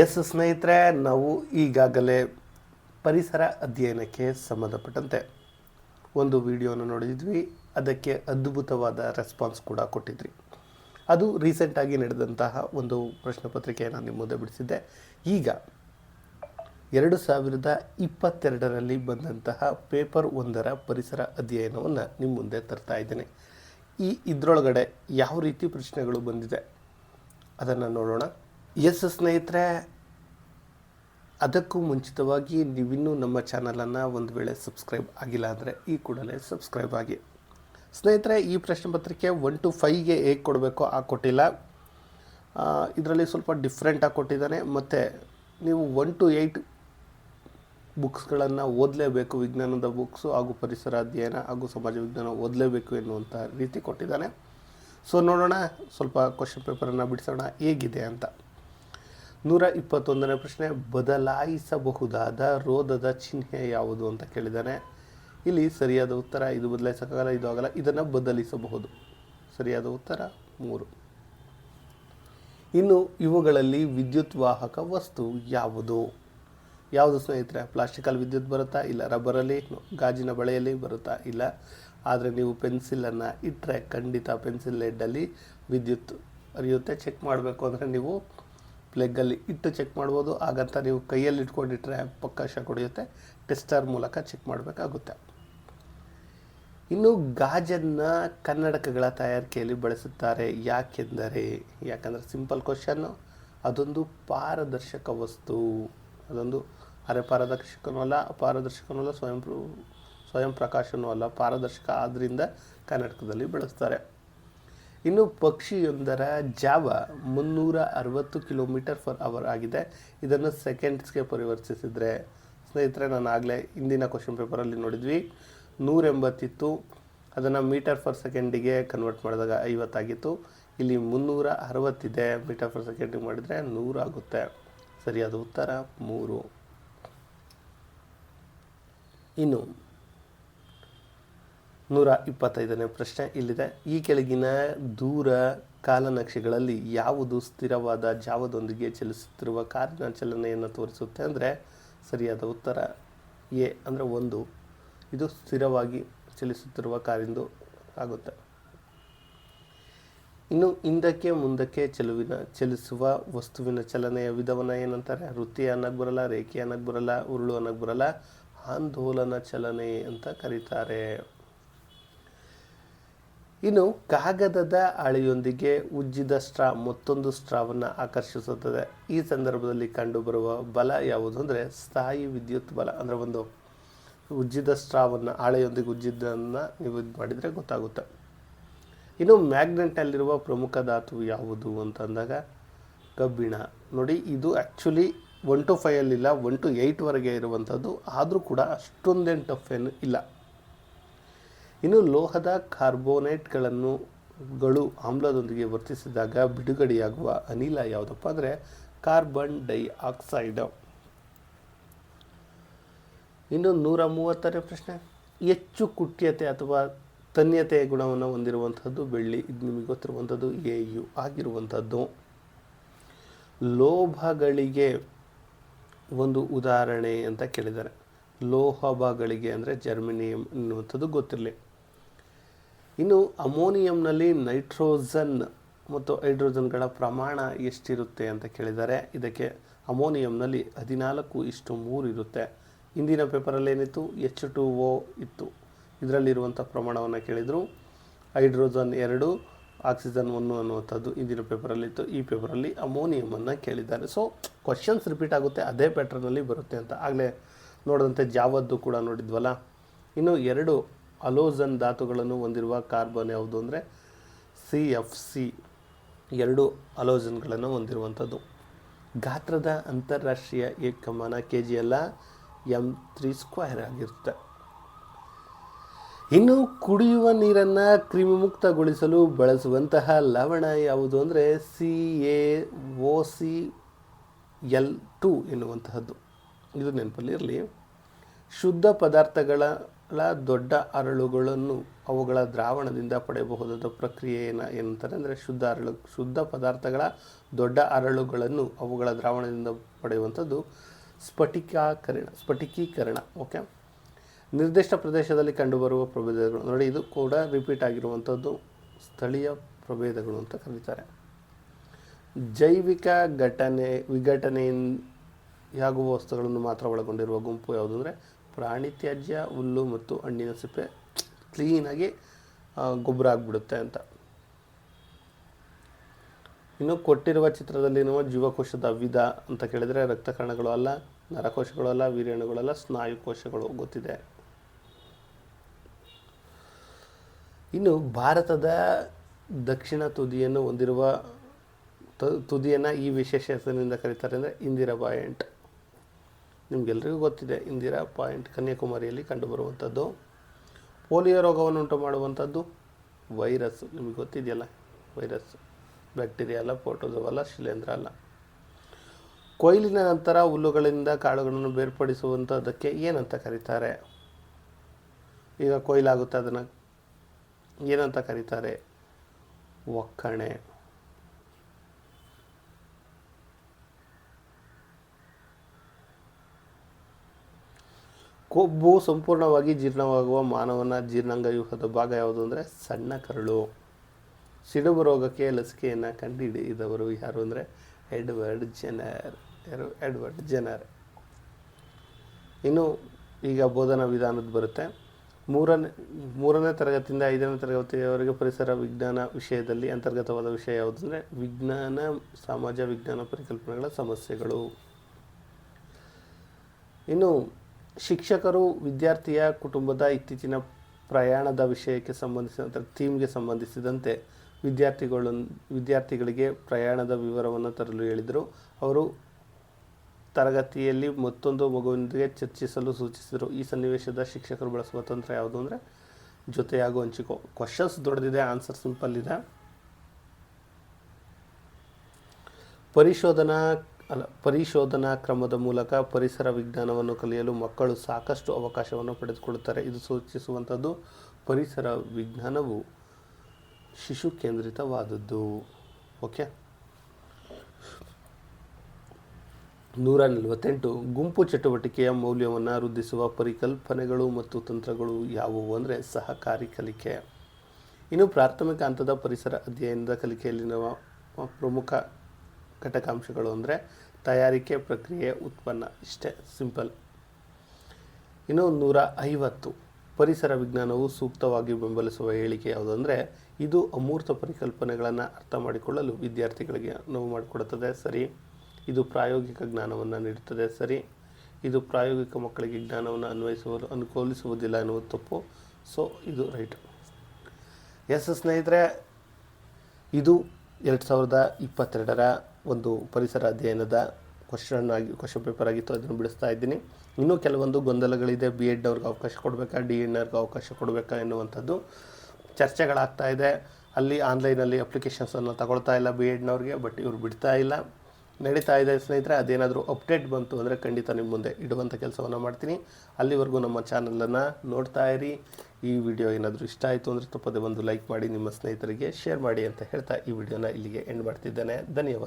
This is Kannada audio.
ಎಸ್ ಸ್ನೇಹಿತರೆ, ನಾವು ಈಗಾಗಲೇ ಪರಿಸರ ಅಧ್ಯಯನಕ್ಕೆ ಸಂಬಂಧಪಟ್ಟಂತೆ ಒಂದು ವಿಡಿಯೋನ ನೋಡಿದ್ವಿ. ಅದಕ್ಕೆ ಅದ್ಭುತವಾದ ರೆಸ್ಪಾನ್ಸ್ ಕೂಡ ಕೊಟ್ಟಿದ್ರಿ. ಅದು ರೀಸೆಂಟಾಗಿ ನಡೆದಂತಹ ಒಂದು ಪ್ರಶ್ನೆ ಪತ್ರಿಕೆಯನ್ನು ನಿಮ್ಮ ಮುಂದೆ ಬಿಡಿಸಿದ್ದೆ. ಈಗ ಎರಡು ಸಾವಿರದ ಇಪ್ಪತ್ತೆರಡರಲ್ಲಿ ಬಂದಂತಹ ಪೇಪರ್ ಒಂದರ ಪರಿಸರ ಅಧ್ಯಯನವನ್ನು ನಿಮ್ಮ ಮುಂದೆ ತರ್ತಾ ಇದ್ದೇನೆ. ಈ ಇದರೊಳಗಡೆ ಯಾವ ರೀತಿ ಪ್ರಶ್ನೆಗಳು ಬಂದಿದೆ, ಅದನ್ನು ನೋಡೋಣ. ಎಸ್ ಸ್ನೇಹಿತರೆ, ಅದಕ್ಕೂ ಮುಂಚಿತವಾಗಿ ನೀವಿನ್ನೂ ನಮ್ಮ ಚಾನಲನ್ನು ಒಂದು ವೇಳೆ ಸಬ್ಸ್ಕ್ರೈಬ್ ಆಗಿಲ್ಲ ಅಂದರೆ ಈ ಕೂಡಲೇ ಸಬ್ಸ್ಕ್ರೈಬ್ ಆಗಿ. ಸ್ನೇಹಿತರೆ, ಈ ಪ್ರಶ್ನೆ ಪತ್ರಿಕೆ ಒನ್ ಟು ಫೈವ್ಗೆ ಹೇಗೆ ಕೊಡಬೇಕೋ ಆ ಕೊಟ್ಟಿಲ್ಲ. ಇದರಲ್ಲಿ ಸ್ವಲ್ಪ ಡಿಫ್ರೆಂಟಾಗಿ ಕೊಟ್ಟಿದ್ದಾನೆ. ಮತ್ತು ನೀವು ಒನ್ ಟು ಏಯ್ಟ್ ಬುಕ್ಸ್ಗಳನ್ನು ಓದಲೇಬೇಕು, ವಿಜ್ಞಾನದ ಬುಕ್ಸು ಹಾಗೂ ಪರಿಸರ ಅಧ್ಯಯನ ಹಾಗೂ ಸಮಾಜ ವಿಜ್ಞಾನ ಓದಲೇಬೇಕು ಎನ್ನುವಂಥ ರೀತಿ ಕೊಟ್ಟಿದ್ದಾನೆ. ಸೊ, ನೋಡೋಣ, ಸ್ವಲ್ಪ ಕ್ವಶನ್ ಪೇಪರನ್ನು ಬಿಡಿಸೋಣ, ಹೇಗಿದೆ ಅಂತ. ನೂರ ಇಪ್ಪತ್ತೊಂದನೇ ಪ್ರಶ್ನೆ, ಬದಲಾಯಿಸಬಹುದಾದ ರೋಧದ ಚಿಹ್ನೆ ಯಾವುದು ಅಂತ ಕೇಳಿದ್ದಾನೆ. ಇಲ್ಲಿ ಸರಿಯಾದ ಉತ್ತರ, ಇದು ಬದಲಾಯಿಸೋಕ್ಕಾಗಲ್ಲ, ಇದು ಆಗಲ್ಲ, ಇದನ್ನು ಬದಲಿಸಬಹುದು. ಸರಿಯಾದ ಉತ್ತರ, ಮೂರು. ಇನ್ನು ಇವುಗಳಲ್ಲಿ ವಿದ್ಯುತ್ ವಾಹಕ ವಸ್ತು ಯಾವುದು? ಯಾವುದು ಸ್ನೇಹಿತರೆ ಪ್ಲಾಸ್ಟಿಕಲ್ಲಿ ವಿದ್ಯುತ್ ಬರುತ್ತಾ ಇಲ್ಲ, ರಬ್ಬರಲ್ಲಿ ಗಾಜಿನ ಬಳೆಯಲ್ಲಿ ಬರುತ್ತಾ ಇಲ್ಲ? ಆದರೆ ನೀವು ಪೆನ್ಸಿಲನ್ನು ಇಟ್ಟರೆ ಖಂಡಿತ ಪೆನ್ಸಿಲ್ ಲೆಡ್ಡಲ್ಲಿ ವಿದ್ಯುತ್ ಹರಿಯುತ್ತೆ, ಚೆಕ್ ಮಾಡಬೇಕು ಅಂದರೆ ನೀವು ಪ್ಲಗ್ಗಲ್ಲಿ ಇಟ್ಟು ಚೆಕ್ ಮಾಡ್ಬೋದು. ಹಾಗಂತ ನೀವು ಕೈಯಲ್ಲಿ ಇಟ್ಕೊಂಡಿಟ್ರೆ ಪಕ್ಕ ಶಾಕ್ ಟೆಸ್ಟರ್ ಮೂಲಕ ಚೆಕ್ ಮಾಡಬೇಕಾಗುತ್ತೆ. ಇನ್ನು ಗಾಜನ್ನು ಕನ್ನಡಕಗಳ ತಯಾರಿಕೆಯಲ್ಲಿ ಬಳಸುತ್ತಾರೆ. ಯಾಕೆಂದರೆ, ಯಾಕಂದರೆ ಸಿಂಪಲ್ ಕ್ವಶನ್ನು ಅದೊಂದು ಪಾರದರ್ಶಕ ವಸ್ತು. ಅದೊಂದು ಅರೆ ಪಾರದರ್ಶಕನೂ ಅಲ್ಲ ಅಪಾರದರ್ಶಕನೂ ಅಲ್ಲ, ಸ್ವಯಂ ಸ್ವಯಂ ಪ್ರಕಾಶನೂ ಅಲ್ಲ, ಪಾರದರ್ಶಕ ಆದ್ದರಿಂದ ಕನ್ನಡಕದಲ್ಲಿ ಬಳಸ್ತಾರೆ. ಇನ್ನು ಪಕ್ಷಿಯೊಂದರ ಜಾವ ಮುನ್ನೂರ ಅರವತ್ತು ಕಿಲೋಮೀಟರ್ ಫರ್ ಅವರ್ ಆಗಿದೆ. ಇದನ್ನು ಸೆಕೆಂಡ್ಸ್ಗೆ ಪರಿವರ್ತಿಸಿದರೆ ಸ್ನೇಹಿತರೆ, ನಾನು ಆಗಲೇ ಹಿಂದಿನ ಕ್ವಶನ್ ಪೇಪರಲ್ಲಿ ನೋಡಿದ್ವಿ. ನೂರ ಎಂಬತ್ತಿತ್ತು ಅದನ್ನು ಮೀಟರ್ ಫರ್ ಸೆಕೆಂಡಿಗೆ ಕನ್ವರ್ಟ್ ಮಾಡಿದಾಗ ಐವತ್ತಾಗಿತ್ತು. ಇಲ್ಲಿ ಮುನ್ನೂರ ಅರವತ್ತಿದೆ ಮೀಟರ್ ಫರ್ ಸೆಕೆಂಡಿಗೆ ಮಾಡಿದರೆ ನೂರಾಗುತ್ತೆ. ಸರಿಯಾದ ಉತ್ತರ ಮೂರು. ಇನ್ನು ನೂರ ಇಪ್ಪತ್ತೈದನೇ ಪ್ರಶ್ನೆ ಇಲ್ಲಿದೆ. ಈ ಕೆಳಗಿನ ದೂರ ಕಾಲನಕ್ಷೆಗಳಲ್ಲಿ ಯಾವುದು ಸ್ಥಿರವಾದ ಜಾವದೊಂದಿಗೆ ಚಲಿಸುತ್ತಿರುವ ಕಾರಿನ ಚಲನೆಯನ್ನು ತೋರಿಸುತ್ತೆ ಅಂದರೆ ಸರಿಯಾದ ಉತ್ತರ ಎ ಅಂದರೆ ಒಂದು. ಇದು ಸ್ಥಿರವಾಗಿ ಚಲಿಸುತ್ತಿರುವ ಕಾರಿಂದು ಆಗುತ್ತೆ. ಇನ್ನು ಹಿಂದಕ್ಕೆ ಮುಂದಕ್ಕೆ ಚೆಲುವಿನ, ಚಲಿಸುವ ವಸ್ತುವಿನ ಚಲನೆಯ ವಿಧವನ್ನು ಏನಂತಾರೆ? ವೃತ್ತಿ ಅನ್ನಕ್ಕೆ ಬರಲ್ಲ ರೇಖೆ ಅನ್ನಕ್ಕೆ ಬರಲ್ಲ, ಉರುಳು ಅನ್ನಕ್ಕೆ ಬರಲ್ಲ, ಆಂದೋಲನ ಚಲನೆ ಅಂತ ಕರೀತಾರೆ. ಇನ್ನು ಕಾಗದದ ಅಳೆಯೊಂದಿಗೆ ಉಜ್ಜಿದ ಸ್ಟ್ರಾ, ಮತ್ತೊಂದು ಸ್ಟ್ರಾವನ್ನು ಆಕರ್ಷಿಸುತ್ತದೆ. ಈ ಸಂದರ್ಭದಲ್ಲಿ ಕಂಡುಬರುವ ಬಲ ಯಾವುದು ಅಂದರೆ ಸ್ಥಾಯಿ ವಿದ್ಯುತ್ ಬಲ, ಅಂದರೆ ಒಂದು ಉಜ್ಜಿದ ಸ್ಟ್ರಾವನ್ನು ಹಾಳೆಯೊಂದಿಗೆ ಉಜ್ಜಿದ್ದನ್ನು ನೀವು ಇದು ಮಾಡಿದರೆ ಗೊತ್ತಾಗುತ್ತೆ. ಇನ್ನು ಮ್ಯಾಗ್ನೆಟಲ್ಲಿರುವ ಪ್ರಮುಖ ಧಾತು ಯಾವುದು ಅಂತಂದಾಗ ಕಬ್ಬಿಣ. ನೋಡಿ, ಇದು ಆ್ಯಕ್ಚುಲಿ ಒನ್ ಟು ಫೈವಲ್ಲಿಲ್ಲ ಒನ್ ಟು ಏಯ್ಟ್ವರೆಗೆ ಇರುವಂಥದ್ದು ಆದರೂ ಕೂಡ ಅಷ್ಟೊಂದೇನು ಟಫ್ ಏನು ಇಲ್ಲ. ಇನ್ನು ಲೋಹದ ಕಾರ್ಬೋನೇಟ್ಗಳನ್ನು ಗಳು ಆಮ್ಲದೊಂದಿಗೆ ವರ್ತಿಸಿದಾಗ ಬಿಡುಗಡೆಯಾಗುವ ಅನಿಲ ಯಾವುದಪ್ಪ ಅಂದರೆ ಕಾರ್ಬನ್ ಡೈಆಕ್ಸೈಡ್. ಇನ್ನು ನೂರ ಮೂವತ್ತನೇ ಪ್ರಶ್ನೆ, ಹೆಚ್ಚು ಕುಟ್ಯತೆ ಅಥವಾ ತನ್ಯತೆಯ ಗುಣವನ್ನು ಹೊಂದಿರುವಂಥದ್ದು ಬೆಳ್ಳಿ, ಇದು ನಿಮಗೆ ಗೊತ್ತಿರುವಂಥದ್ದು ಎ ಯು ಆಗಿರುವಂಥದ್ದು ಲೋಭಗಳಿಗೆ ಒಂದು ಉದಾಹರಣೆ ಅಂತ ಕೇಳಿದ್ದಾರೆ. ಲೋಹಭಗಳಿಗೆ ಅಂದರೆ ಜರ್ಮಿನಿಯಂ ಎನ್ನುವಂಥದ್ದು ಗೊತ್ತಿರಲಿ. ಇನ್ನು ಅಮೋನಿಯಂನಲ್ಲಿ ನೈಟ್ರೋಜನ್ ಮತ್ತು ಹೈಡ್ರೋಜನ್ಗಳ ಪ್ರಮಾಣ ಎಷ್ಟಿರುತ್ತೆ ಅಂತ ಕೇಳಿದ್ದಾರೆ ಇದಕ್ಕೆ ಅಮೋನಿಯಂನಲ್ಲಿ ಹದಿನಾಲ್ಕು ಇಷ್ಟು ಮೂರು ಇರುತ್ತೆ. ಇಂದಿನ ಪೇಪರಲ್ಲಿ ಏನಿತ್ತು? ಎಚ್ ಟು ಓ ಇತ್ತು. ಇದರಲ್ಲಿರುವಂಥ ಪ್ರಮಾಣವನ್ನು ಕೇಳಿದರು. ಹೈಡ್ರೋಜನ್ ಎರಡು, ಆಕ್ಸಿಜನ್ ಒನ್ನು ಅನ್ನುವಂಥದ್ದು ಇಂದಿನ ಪೇಪರಲ್ಲಿತ್ತು ಈ ಪೇಪರಲ್ಲಿ ಅಮೋನಿಯಮನ್ನು ಕೇಳಿದ್ದಾರೆ. ಸೊ ಕ್ವಶನ್ಸ್ ರಿಪೀಟ್ ಆಗುತ್ತೆ. ಅದೇ ಪ್ಯಾಟ್ರನಲ್ಲಿ ಬರುತ್ತೆ ಅಂತ. ಆಗಲೇ ನೋಡಿದಂತೆ ಜಾವದ್ದು ಕೂಡ ನೋಡಿದ್ವಲ್ಲ. ಇನ್ನು ಎರಡು ಅಲೋಜನ್ ಧಾತುಗಳನ್ನು ಹೊಂದಿರುವ ಕಾರ್ಬನ್ ಯಾವುದು ಅಂದರೆ ಸಿ ಎಫ್ ಸಿ ಎರಡು ಅಲೋಜನ್ಗಳನ್ನು ಹೊಂದಿರುವಂಥದ್ದು. ಗಾತ್ರದ ಅಂತಾರಾಷ್ಟ್ರೀಯ ಏಕಮಾನ ಕೆ ಜಿ ಎಲ್ಲ ಎಂ ತ್ರೀ ಸ್ಕ್ವೇರ್ ಆಗಿರುತ್ತೆ. ಇನ್ನು ಕುಡಿಯುವ ನೀರನ್ನು ಕ್ರಿಮಿಮುಕ್ತಗೊಳಿಸಲು ಬಳಸುವಂತಹ ಲವಣ ಯಾವುದು ಅಂದರೆ C A O C L two ಎನ್ನುವಂತಹದ್ದು. ಇದು ನೆನಪಲ್ಲಿರಲಿ ಶುದ್ಧ ಪದಾರ್ಥಗಳ ದೊಡ್ಡ ಅರಳುಗಳನ್ನು ಅವುಗಳ ದ್ರಾವಣದಿಂದ ಪಡೆಯಬಹುದಾದ ಪ್ರಕ್ರಿಯೆ ಏನ ಏನಂತಾರೆ ಅಂದರೆ ಶುದ್ಧ ಅರಳು, ಶುದ್ಧ ಪದಾರ್ಥಗಳ ದೊಡ್ಡ ಅರಳುಗಳನ್ನು ಅವುಗಳ ದ್ರಾವಣದಿಂದ ಪಡೆಯುವಂಥದ್ದು ಸ್ಫಟಿಕೀಕರಣ ಸ್ಫಟಿಕೀಕರಣ ಓಕೆ ನಿರ್ದಿಷ್ಟ ಪ್ರದೇಶದಲ್ಲಿ ಕಂಡುಬರುವ ಪ್ರಭೇದಗಳು, ನೋಡಿ ಇದು ಕೂಡ ರಿಪೀಟ್ ಆಗಿರುವಂಥದ್ದು ಸ್ಥಳೀಯ ಪ್ರಭೇದಗಳು ಅಂತ ಕರೀತಾರೆ. ಜೈವಿಕ ಘಟನೆ, ವಿಘಟನೆಯಾಗುವ ವಸ್ತುಗಳನ್ನು ಮಾತ್ರ ಒಳಗೊಂಡಿರುವ ಗುಂಪು ಯಾವುದು ಅಂದರೆ ಪ್ರಾಣಿ ತ್ಯಾಜ್ಯ, ಹುಲ್ಲು ಮತ್ತು ಹಣ್ಣಿನ ಸಿಪ್ಪೆ ಕ್ಲೀನಾಗಿ ಗೊಬ್ಬರ ಆಗಿಬಿಡುತ್ತೆ ಅಂತ. ಇನ್ನು ಕೊಟ್ಟಿರುವ ಚಿತ್ರದಲ್ಲಿರುವ ಜೀವಕೋಶದ ವಿಧ ಅಂತ ಕೇಳಿದರೆ ರಕ್ತ ಕಣಗಳು ಅಲ್ಲ, ನರಕೋಶಗಳು ಅಲ್ಲ ವೀರ್ಯಾಣುಗಳಲ್ಲ ಸ್ನಾಯು ಕೋಶಗಳು ಗೊತ್ತಿದೆ. ಇನ್ನು ಭಾರತದ ದಕ್ಷಿಣ ತುದಿಯನ್ನು ಹೊಂದಿರುವ ತುದಿಯನ್ನು ಈ ವಿಶೇಷ ಹೆಸರಿನಿಂದ ಕರೀತಾರೆ ಅಂದರೆ ಇಂದಿರಾ ಪಾಯಿಂಟ್ ನಿಮಗೆಲ್ಲರಿಗೂ ಗೊತ್ತಿದೆ, ಇಂದಿರಾ ಪಾಯಿಂಟ್ ಕನ್ಯಾಕುಮಾರಿಯಲ್ಲಿ ಕಂಡುಬರುವಂಥದ್ದು. ಪೋಲಿಯೋ ರೋಗವನ್ನು ಉಂಟು ಮಾಡುವಂಥದ್ದು ವೈರಸ್, ನಿಮಗೆ ಗೊತ್ತಿದೆಯಲ್ಲ, ವೈರಸ್, ಬ್ಯಾಕ್ಟೀರಿಯಾ ಅಲ್ಲ ಪೋಟೋಜೋ ಅಲ್ಲ, ಶಿಲೇಂಧ್ರ ಅಲ್ಲ. ಕೊಯ್ಲಿನ ನಂತರ ಹುಲ್ಲುಗಳಿಂದ ಕಾಳುಗಳನ್ನು ಬೇರ್ಪಡಿಸುವಂಥದ್ದಕ್ಕೆ ಏನಂತ ಕರೀತಾರೆ? ಈಗ ಕೊಯ್ಲಾಗುತ್ತೆ ಅದನ್ನು. ಏನಂತ ಕರೀತಾರೆ? ಒಕ್ಕಣೆ. ಕೊಬ್ಬು ಸಂಪೂರ್ಣವಾಗಿ ಜೀರ್ಣವಾಗುವ ಮಾನವನ ಜೀರ್ಣಾಂಗ ವ್ಯೂಹದ ಭಾಗ ಯಾವುದು ಅಂದರೆ ಸಣ್ಣ ಕರಳು. ಸಿಡುಬು ರೋಗಕ್ಕೆ ಲಸಿಕೆಯನ್ನು ಕಂಡುಹಿಡಿದವರು ಯಾರು ಅಂದರೆ ಎಡ್ವರ್ಡ್ ಜೆನರ್. ಯಾರು? Edward Jenner. ಇನ್ನು ಈಗ ಬೋಧನಾ ವಿಧಾನದ ಬರುತ್ತೆ. ಮೂರನೇ ಮೂರನೇ ತರಗತಿಯಿಂದ ಐದನೇ ತರಗತಿಯವರೆಗೆ ಪರಿಸರ ವಿಜ್ಞಾನ ವಿಷಯದಲ್ಲಿ ಅಂತರ್ಗತವಾದ ವಿಷಯ ಯಾವುದು ಅಂದರೆ ವಿಜ್ಞಾನ, ಸಮಾಜ ವಿಜ್ಞಾನ ಪರಿಕಲ್ಪನೆಗಳ ಸಮಸ್ಯೆಗಳು. ಇನ್ನು ಶಿಕ್ಷಕರು ವಿದ್ಯಾರ್ಥಿಯ ಕುಟುಂಬದ ಇತ್ತೀಚಿನ ಪ್ರಯಾಣದ ವಿಷಯಕ್ಕೆ ಸಂಬಂಧಿಸಿದಂತೆ ಥೀಮ್ಗೆ ಸಂಬಂಧಿಸಿದಂತೆ ವಿದ್ಯಾರ್ಥಿಗಳು ವಿದ್ಯಾರ್ಥಿಗಳಿಗೆ ಪ್ರಯಾಣದ ವಿವರವನ್ನು ತರಲು ಹೇಳಿದರು. ಅವರು ತರಗತಿಯಲ್ಲಿ ಮತ್ತೊಂದು ಮಗುವಿನೊಂದಿಗೆ ಚರ್ಚಿಸಲು ಸೂಚಿಸಿದರು. ಈ ಸನ್ನಿವೇಶದ ಶಿಕ್ಷಕರು ಬಳಸುವ ತಂತ್ರ ಯಾವುದು ಅಂದರೆ ಜೊತೆಯಾಗು ಹಂಚಿಕೊ. ಕ್ವಶನ್ಸ್ ದೊಡ್ಡದಿದೆ ಆನ್ಸರ್ ಸಿಂಪಲ್ ಇದೆ. ಪರಿಶೋಧನಾ ಅಲ್ಲ, ಪರಿಶೋಧನಾ ಕ್ರಮದ ಮೂಲಕ ಪರಿಸರ ವಿಜ್ಞಾನವನ್ನು ಕಲಿಯಲು ಮಕ್ಕಳು ಸಾಕಷ್ಟು ಅವಕಾಶವನ್ನು ಪಡೆದುಕೊಳ್ಳುತ್ತಾರೆ. ಇದು ಸೂಚಿಸುವಂಥದ್ದು ಪರಿಸರ ವಿಜ್ಞಾನವು ಶಿಶು ಕೇಂದ್ರಿತವಾದದ್ದು ಓಕೆ? ನೂರ ನಲವತ್ತೆಂಟು. ಗುಂಪು ಚಟುವಟಿಕೆಯ ಮೌಲ್ಯವನ್ನು ವೃದ್ಧಿಸುವ ಪರಿಕಲ್ಪನೆಗಳು ಮತ್ತು ತಂತ್ರಗಳು ಯಾವುವು ಅಂದರೆ ಸಹಕಾರಿ ಕಲಿಕೆ. ಇನ್ನು ಪ್ರಾಥಮಿಕ ಹಂತದ ಪರಿಸರ ಅಧ್ಯಯನದ ಕಲಿಕೆಯಲ್ಲಿನ ಪ್ರಮುಖ ಘಟಕಾಂಶಗಳು ಅಂದರೆ ತಯಾರಿಕೆ ಪ್ರಕ್ರಿಯೆ ಉತ್ಪನ್ನ. ಇಷ್ಟೇ, ಸಿಂಪಲ್. ಇನ್ನು ನೂರ ಐವತ್ತು. ಪರಿಸರ ವಿಜ್ಞಾನವು ಸೂಕ್ತವಾಗಿ ಬೆಂಬಲಿಸುವ ಹೇಳಿಕೆ ಯಾವುದಂದರೆ ಇದು ಅಮೂರ್ತ ಪರಿಕಲ್ಪನೆಗಳನ್ನು ಅರ್ಥ ಮಾಡಿಕೊಳ್ಳಲು ವಿದ್ಯಾರ್ಥಿಗಳಿಗೆ ಅನುವು ಮಾಡಿಕೊಡುತ್ತದೆ. ಸರಿ? ಇದು ಪ್ರಾಯೋಗಿಕ ಜ್ಞಾನವನ್ನು ನೀಡುತ್ತದೆ. ಸರಿ? ಇದು ಪ್ರಾಯೋಗಿಕ ಮಕ್ಕಳಿಗೆ ಜ್ಞಾನವನ್ನು ಅನ್ವಯಿಸುವುದು, ಅನುಕೂಲಿಸುವುದಿಲ್ಲ ಎನ್ನುವುದು ತಪ್ಪು. ಸೊ, ಇದು ರೈಟ್. ಎಸ್, ಸ್ನೇಹಿತರೆ, ಇದು ಎರಡು ಸಾವಿರದ ಇಪ್ಪತ್ತೆರಡರ ಒಂದು ಪರಿಸರ ಅಧ್ಯಯನದ ಕ್ವಶನ್ ಆಗಿ ಕ್ವಶನ್ ಪೇಪರ್ ಆಗಿತ್ತು, ಅದನ್ನು ಬಿಡಿಸ್ತಾ ಇದ್ದೀನಿ. ಇನ್ನೂ ಕೆಲವೊಂದು ಗೊಂದಲಗಳಿದೆ. ಬಿ ಎಡ್ನವ್ರಿಗೆ ಅವಕಾಶ ಕೊಡಬೇಕಾ ಡಿ ಎಡ್ನವ್ರಿಗೆ ಅವಕಾಶ ಕೊಡಬೇಕಾ ಎನ್ನುವಂಥದ್ದು ಚರ್ಚೆಗಳಾಗ್ತಾ ಇದೆ. ಅಲ್ಲಿ ಆನ್ಲೈನಲ್ಲಿ ಅಪ್ಲಿಕೇಶನ್ಸನ್ನು ತಗೊಳ್ತಾ ಇಲ್ಲ ಬಿ ಎಡ್ನವ್ರಿಗೆ ಬಟ್ ಇವ್ರು ಬಿಡ್ತಾ ಇಲ್ಲ. ನಡೀತಾ ಇದೆ ಸ್ನೇಹಿತರೆ, ಅದೇನಾದರೂ ಅಪ್ಡೇಟ್ ಬಂತು ಅಂದರೆ ಖಂಡಿತ ನಿಮ್ಮ ಮುಂದೆ ಇಡುವಂಥ ಕೆಲಸವನ್ನು ಮಾಡ್ತೀನಿ. ಅಲ್ಲಿವರೆಗೂ ನಮ್ಮ ಚಾನಲನ್ನು ನೋಡ್ತಾ ಇರಿ. ಈ ವಿಡಿಯೋ ಏನಾದರೂ ಇಷ್ಟ ಆಯಿತು ಅಂದರೆ ತಪ್ಪದೆ ಒಂದು ಲೈಕ್ ಮಾಡಿ, ನಿಮ್ಮ ಸ್ನೇಹಿತರಿಗೆ ಶೇರ್ ಮಾಡಿ ಅಂತ ಹೇಳ್ತಾ ಈ ವಿಡಿಯೋನ ಇಲ್ಲಿಗೆ ಎಂಡ್ ಮಾಡ್ತಿದ್ದೇನೆ. ಧನ್ಯವಾದ.